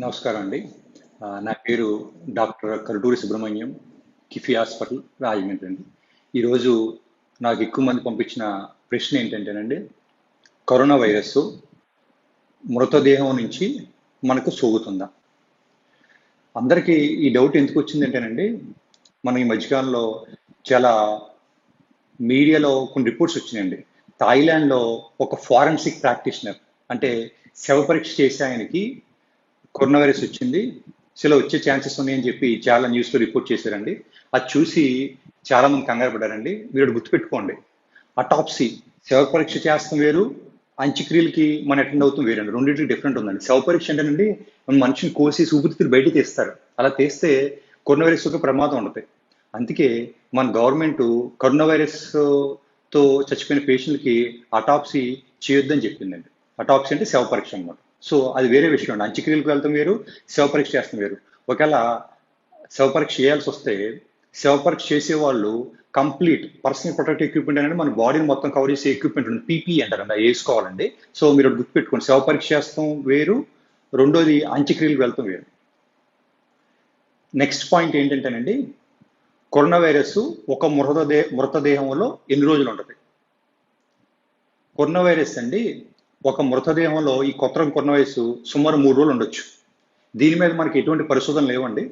నమస్కారం అండి. నా పేరు డాక్టర్ కరుడూరి సుబ్రహ్మణ్యం కిఫీ హాస్పిటల్ రాజమండ్రి. అండి ఈరోజు నాకు ఎక్కువ మంది పంపించిన ప్రశ్న ఏంటంటేనండి కరోనా వైరస్ మృతదేహం నుంచి మనకు సోగుతుందా అందరికీ ఈ డౌట్ ఎందుకు వచ్చిందంటేనండి మనం ఈ మధ్యకాలంలో చాలా మీడియాలో కొన్ని రిపోర్ట్స్ వచ్చినాయండి. థాయిలాండ్లో ఒక ఫారెన్సిక్ ప్రాక్టీషనర్ అంటే శవ పరీక్ష చేసే ఆయనకి కరోనా వైరస్ వచ్చింది. అసలు వచ్చే ఛాన్సెస్ ఉన్నాయని చెప్పి చాలా న్యూస్లో రిపోర్ట్ చేశారండి. అది చూసి చాలా మంది కంగారు పడ్డారండి. మీరు గుర్తుపెట్టుకోండి. అటాప్సీ శవ పరీక్ష చేస్తాం వేరు అంత్యక్రియలకి మనం అటెండ్ అవుతాం వేరండి. రెండింటికి డిఫరెంట్ ఉందండి. శవ పరీక్ష అంటేనండి మన మనిషిని కోసి ఊపిరితిత్తులు బయట తీస్తారు. అలా తీస్తే కరోనా వైరస్ యొక్క ప్రమాదం ఉంటుంది. అందుకే మన గవర్నమెంట్ కరోనా వైరస్తో చచ్చిపోయిన పేషెంట్కి అటాప్సీ చేయొద్దని చెప్పిందండి. అటాప్సీ అంటే శవ పరీక్ష అన్నమాట. సో అది వేరే విషయం అండి. అంత్యక్రియలకు వెళ్తాం వేరు శవపరీక్ష చేస్తాం వేరు. ఒకవేళ శవపరీక్ష చేయాల్సి వస్తే శవపరీక్ష చేసే వాళ్ళు కంప్లీట్ పర్సనల్ ప్రొటెక్ట్ ఎక్విప్మెంట్ అనేది మన బాడీని మొత్తం కవర్ చేసే ఎక్విప్మెంట్ ఉంది పీపీ అంటారండి వేసుకోవాలండి. సో మీరు గుర్తుపెట్టుకోండి. శవపరీక్ష చేస్తాం వేరు రెండోది అంత్యక్రియలకు వెళ్తాం వేరు. నెక్స్ట్ పాయింట్ ఏంటంటేనండి కరోనా వైరస్ ఒక మృతదే మృతదేహంలో ఎన్ని రోజులు ఉంటుంది? కరోనా వైరస్ అండి ఒక మృతదేహంలో ఈ కొత్త కొన్న వయసు వైరస్ సుమారు మూడు రోజులు ఉండొచ్చు. దీని మీద మనకి ఎటువంటి పరిశోధన లేవండి.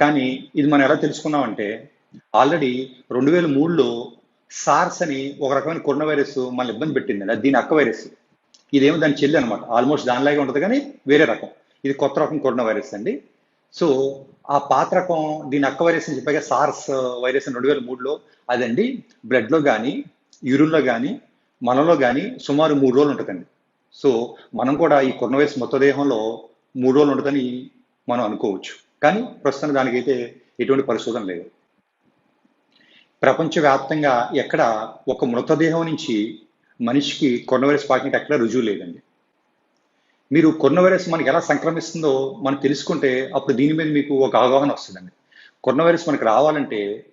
కానీ ఇది మనం ఎలా తెలుసుకున్నామంటే ఆల్రెడీ రెండు వేల మూడులో సార్స్ అని ఒక రకమైన కరోనా వైరస్ మన ఇబ్బంది పెట్టింది. అది దీని అక్క వైరస్. ఇదేమో దాని చెల్లి అనమాట ఆల్మోస్ట్ దానిలాగే ఉంటుంది కానీ వేరే రకం. ఇది కొత్త రకం కరోనా వైరస్ అండి. సో ఆ పాత రకం దీని అక్క వైరస్ అని చెప్పాక సార్స్ వైరస్ రెండు వేల మూడులో. అదండి బ్లడ్లో కానీ యూరిన్లో కానీ మనలో కానీ సుమారు మూడు రోజులు ఉంటుందండి. సో మనం కూడా ఈ కరోనా వైరస్ మృతదేహంలో మూడు రోజులు ఉంటుందని మనం అనుకోవచ్చు. కానీ ప్రస్తుతం దానికైతే ఎటువంటి పరిశోధన లేదు. ప్రపంచవ్యాప్తంగా ఎక్కడ ఒక మృతదేహం నుంచి మనిషికి కొన్న వైరస్ పాకినట్టు ఎక్కడ రుజువు లేదండి. మీరు కొన్న వైరస్ మనకి ఎలా సంక్రమిస్తుందో మనం తెలుసుకుంటే అప్పుడు దీని మీద మీకు ఒక అవగాహన వస్తుందండి. కొన్న వైరస్ మనకి రావాలంటే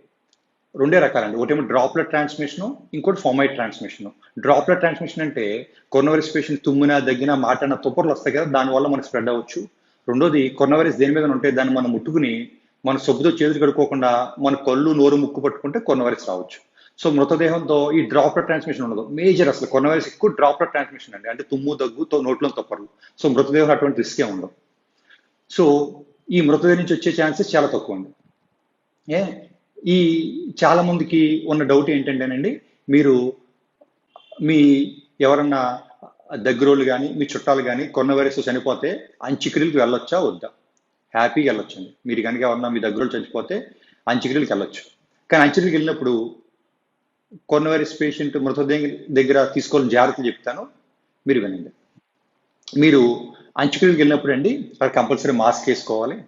రెండే రకాలండి. ఒకటేమో డ్రాప్లెట్ ట్రాన్స్మిషను ఇంకోటి ఫార్మైట్ ట్రాన్స్మిషన్ డ్రాప్లెట్ ట్రాన్స్మిషన్ అంటే కరోనా వైరస్ పేషెంట్ తుమ్మిన దగ్గిన మాట్లాడిన తుప్పర్లు వస్తాయి కదా దానివల్ల మనకు స్ప్రెడ్ అవ్వచ్చు. రెండోది కరోనా వైరస్ దేని మీద ఉంటే దాన్ని మనం ముట్టుకుని మన సబ్బుతో చేతులు కడుక్కోకుండా మన కళ్ళు నోరు ముక్కు పట్టుకుంటే కరోనా వైరస్ రావచ్చు. సో మృతదేహంతో ఈ డ్రాప్లెట్ ట్రాన్స్మిషన్ ఉండదు. మేజర్ అసలు కరోనా వైరస్ ఎక్కువ డ్రాప్లెట్ ట్రాన్స్మిషన్ అండి. అంటే తుమ్ము దగ్గుతో నోట్లో తప్పరు సో మృతదేహం అటువంటి రిస్కే ఉండదు. సో ఈ మృతదేహం నుంచి వచ్చే ఛాన్సెస్ చాలా తక్కువ అండి ఏ? ఈ చాలా మందికి ఉన్న డౌట్ ఏంటంటేనండి మీరు మీ ఎవరన్నా దగ్గరోళ్ళు కానీ మీ చుట్టాలు కానీ కొన్న వైరస్ చనిపోతే అంత్యక్రియలకు వెళ్ళొచ్చా వద్దా? హ్యాపీగా వెళ్ళొచ్చండి. మీరు కనుక ఎవరన్నా మీ దగ్గరోళ్ళు చనిపోతే అంత్యక్రియలకు వెళ్ళొచ్చు. కానీ అంత్యక్రియలకు వెళ్ళినప్పుడు కొన్న వైరస్ పేషెంట్ మృతదేహం దగ్గర తీసుకోవాలని జాగ్రత్తలు చెప్తాను మీరు వినండి. మీరు అంత్యక్రియలకు వెళ్ళినప్పుడు అండి అక్కడ కంపల్సరీ మాస్క్ వేసుకోవాలి.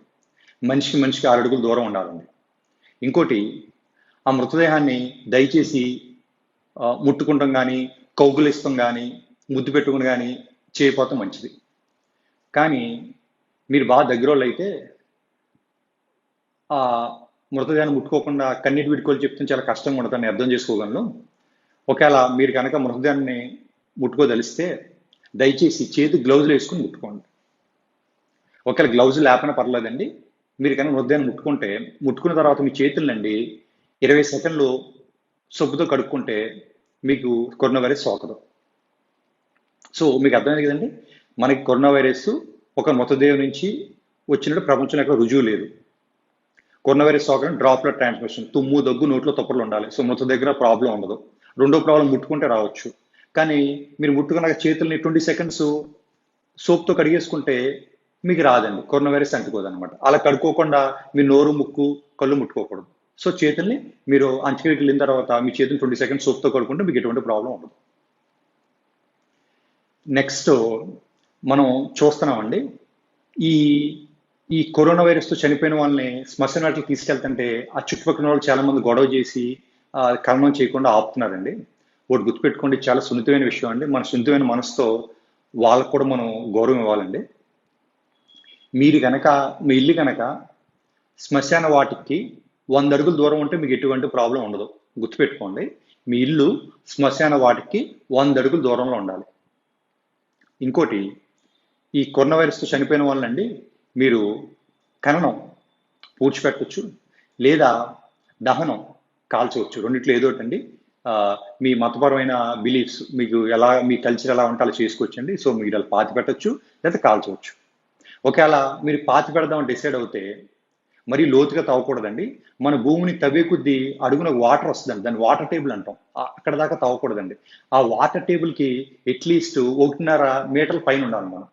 మనిషికి మనిషికి ఆరు అడుగులు దూరం ఉండాలండి. ఇంకోటి ఆ మృతదేహాన్ని దయచేసి ముట్టుకుంటాం కానీ కౌగులిస్తాం కానీ ముద్దు పెట్టుకుని కానీ చేయకపోతే మంచిది. కానీ మీరు బాగా దగ్గర వాళ్ళు అయితే ఆ మృతదేహాన్ని ముట్టుకోకుండా కన్నీటి విడుకోలు చెప్తే చాలా కష్టంగా ఉండదని అర్థం చేసుకోగలను. ఒకవేళ మీరు కనుక మృతదేహాన్ని ముట్టుకోదలిస్తే దయచేసి చేతి గ్లౌజులు వేసుకుని ముట్టుకోండి. ఒకవేళ గ్లౌజ్ లేపన పర్లేదండి మీరు కనుక హృదయాన్ని ముట్టుకుంటే ముట్టుకున్న తర్వాత మీ చేతులండి ఇరవై సెకండ్లు సబ్బుతో కడుక్కుంటే మీకు కరోనా వైరస్ సోకదు. సో మీకు అర్థమైంది కదండి? మనకి కరోనా వైరస్ ఒక మృతదేహం నుంచి వచ్చినట్టు ప్రపంచంలో ఎక్కడ రుజువు లేదు. కరోనా వైరస్ సోకడం డ్రాప్లెట్ ట్రాన్స్మిషన్ తుమ్ము దగ్గు నోట్లో తొప్పలు ఉండాలి. సో మృత దగ్గర ప్రాబ్లం ఉండదు. రెండో ప్రాబ్లం ముట్టుకుంటే రావచ్చు. కానీ మీరు ముట్టుకున్నాక చేతుల్ని ట్వంటీ సెకండ్స్ సోప్తో కడిగేసుకుంటే మీకు రాదండి. కరోనా వైరస్ అంటుకోదు అనమాట అలా కడుక్కోకుండా మీ నోరు ముక్కు కళ్ళు ముట్టుకోకూడదు. సో చేతుల్ని మీరు అంచుకి వెళ్ళిన తర్వాత మీ చేతులు ట్వంటీ సెకండ్స్ సోప్తో కడుక్కుంటే మీకు ఎటువంటి ప్రాబ్లం ఉండదు. నెక్స్ట్ మనం చూస్తున్నామండి. ఈ ఈ కరోనా వైరస్తో చనిపోయిన వాళ్ళని శ్మశాన వాటికి తీసుకెళ్తుంటే ఆ చుట్టుపక్కల వాళ్ళు చాలా మంది గొడవ చేసి ఆ, కలనం చేయకుండా ఆపుతున్నారండి. ఒకటి గుర్తుపెట్టుకోండి చాలా సున్నితమైన విషయం అండి. మన సున్నితమైన మనసుతో వాళ్ళకు కూడా మనం గౌరవం ఇవ్వాలండి. మీరు కనుక మీ ఇల్లు కనుక శ్మశాన వాటికి వంద అడుగుల దూరం ఉంటే మీకు ఎటువంటి ప్రాబ్లం ఉండదు. గుర్తుపెట్టుకోండి మీ ఇల్లు శ్మశాన వాటికి వంద అడుగుల దూరంలో ఉండాలి. ఇంకోటి ఈ కరోనా వైరస్తో చనిపోయిన వాళ్ళండి మీరు ఖననం పూడ్చిపెట్టచ్చు లేదా దహనం కాల్చవచ్చు. రెండిట్లో ఏదో ఒకటి అండి మీ మతపరమైన బిలీఫ్స్ మీకు ఎలా మీ కల్చర్ ఎలా ఉంటే అలా చేసుకోవచ్చండి సో మీరు అలా పాతి పెట్టచ్చు లేదా కాల్చవచ్చు. ఒకవేళ మీరు పాతి పెడదామని డిసైడ్ అవుతే మరీ లోతుగా తవ్వకూడదండి. మన భూమిని తవ్వే కొద్దీ అడుగున వాటర్ వస్తుందండి. దాన్ని వాటర్ టేబుల్ అంటాం. అక్కడ దాకా తవ్వకూడదండి. ఆ వాటర్ టేబుల్కి అట్లీస్ట్ ఒకటిన్నర మీటర్ల పైన ఉండాలి మనం.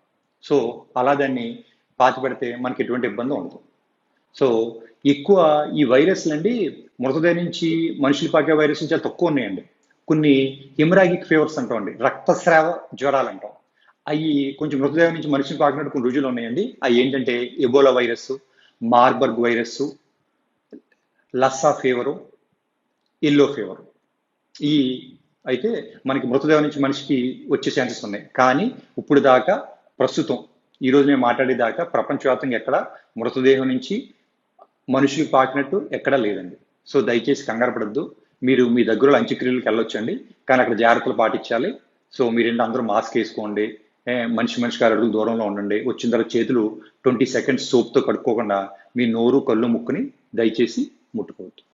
సో అలా దాన్ని పాతి పెడితే మనకి ఎటువంటి ఇబ్బంది ఉండదు. సో ఎక్కువ ఈ వైరస్లు అండి మృతదేహం నుంచి మనుషులు పాకే వైరస్ చాలా తక్కువ ఉన్నాయండి. కొన్ని హిమరాగిక్ ఫీవర్స్ అంటాం అండి. రక్తస్రావ జ్వరాలు అంటాం. అవి కొంచెం మృతదేహం నుంచి మనిషిని పాకినట్టు కొన్ని రుజువులు ఉన్నాయండి. అవి ఏంటంటే Ebola virus Marburg virus Lassa fever yellow fever. ఈ అయితే మనకి మృతదేహం నుంచి మనిషికి వచ్చే ఛాన్సెస్ ఉన్నాయి. కానీ ఇప్పుడు దాకా ప్రస్తుతం ఈ రోజు మేము మాట్లాడేదాకా ప్రపంచవ్యాప్తంగా ఎక్కడ మృతదేహం నుంచి మనుషులకు పాకినట్టు ఎక్కడా లేదండి. సో దయచేసి కంగారు పడద్దు. మీరు మీ దగ్గర అంత్యక్రియలకు వెళ్ళొచ్చండి. కానీ అక్కడ జాగ్రత్తలు పాటించాలి. సో మీరేంటి అందరూ మాస్క్ వేసుకోండి. మనిషి మనిషికి అడుగు దూరంలో ఉండండి. వచ్చిన తర్వాత చేతులు ట్వంటీ సెకండ్స్ సోప్తో కడుక్కోకుండా మీ నోరు కళ్ళు ముక్కుని దయచేసి ముట్టుకోవద్దు.